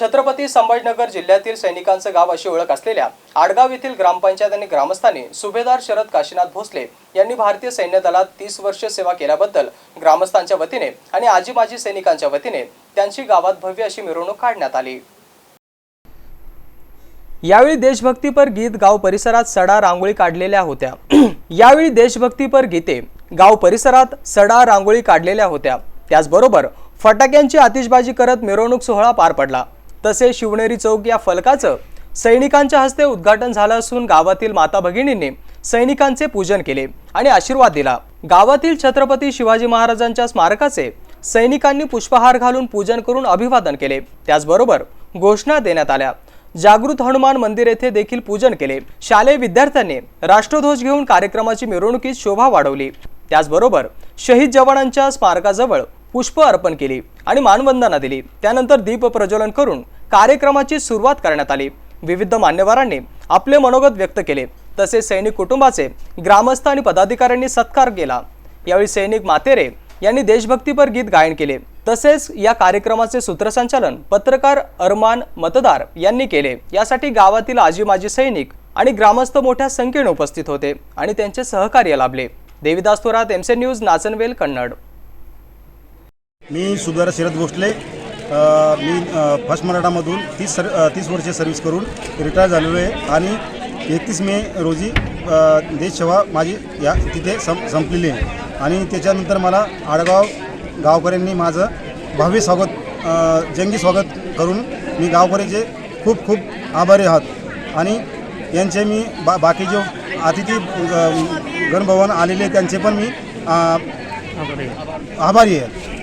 छत्रपती संभाजीनगर जिल्ह्यातील सैनिकांचं गाव अशी ओळख असलेल्या आडगाव येथील ग्रामपंचायत आणि ग्रामस्थांनी सुभेदार शरद काशीनाथ भोसले यांनी भारतीय सैन्य दलात तीस वर्ष सेवा केल्याबद्दल ग्रामस्थांच्या वतीने आणि आजी माजी सैनिकांच्या वतीने त्यांची गावात भव्य अशी मिरवणूक काढण्यात आली. यावेळी देशभक्तीपर गीत गाव परिसरात सडा रांगोळी काढलेल्या होत्या. यावेळी देशभक्तीपर गीते गाव परिसरात सडा रांगोळी काढलेल्या होत्या. त्याचबरोबर फटाक्यांची आतिषबाजी करत मिरवणूक सोहळा पार पडला. तसेच शिवनेरी चौक या फलकाचं सैनिकांच्या हस्ते उद्घाटन झालं असून गावातील माता भगिनींनी सैनिकांचे पूजन केले आणि आशीर्वाद दिला. गावातील छत्रपती शिवाजी महाराजांच्या स्मारकाचे सैनिकांनी पुष्पहार घालून पूजन करून अभिवादन केले. त्याचबरोबर घोषणा देण्यात आल्या. जागृत हनुमान मंदिर येथे देखील पूजन केले. शालेय विद्यार्थ्यांनी राष्ट्रध्वज घेऊन कार्यक्रमाची मिरवणुकीत शोभा वाढवली. त्याचबरोबर शहीद जवानांच्या स्मारकाजवळ पुष्प अर्पण केली आणि मानवंदना दिली. त्यानंतर दीप प्रज्वलन करून कार्यक्रमाची सुरुवात करण्यात आली. विविध मान्यवरांनी आपले मनोगत व्यक्त केले. तसेच सैनिक कुटुंबाचे ग्रामस्थ आणि पदाधिकाऱ्यांनी सत्कार केला. यावेळी सैनिक मातेरे यांनी देशभक्तीपर गीत गायन केले. तसेच या कार्यक्रमाचे सूत्रसंचालन पत्रकार अरमान मतदार यांनी केले. यासाठी गावातील आजी माजी सैनिक आणि ग्रामस्थ मोठ्या संख्येने उपस्थित होते आणि त्यांचे सहकार्य लाभले. देविदास थोरात एमसे न्यूज नाचनवेल कन्नड. मी सुधारा शरद भोसले मी फर्स्ट मराठामधून तीस सर तीस वर्षे सर्व्हिस करून रिटायर झालेलो आहे आणि एकतीस मे रोजी देशसेवा माझी या तिथे सं संपलेली आहे. आणि त्याच्यानंतर मला आडगाव गावकऱ्यांनी माझं भव्य स्वागत जंगी स्वागत करून मी गावकऱ्याचे खूप खूप आभारी आहात. आणि यांचे मी बा बाकी जो अतिथी गणभवन आलेले त्यांचे पण मी आभारी आहे.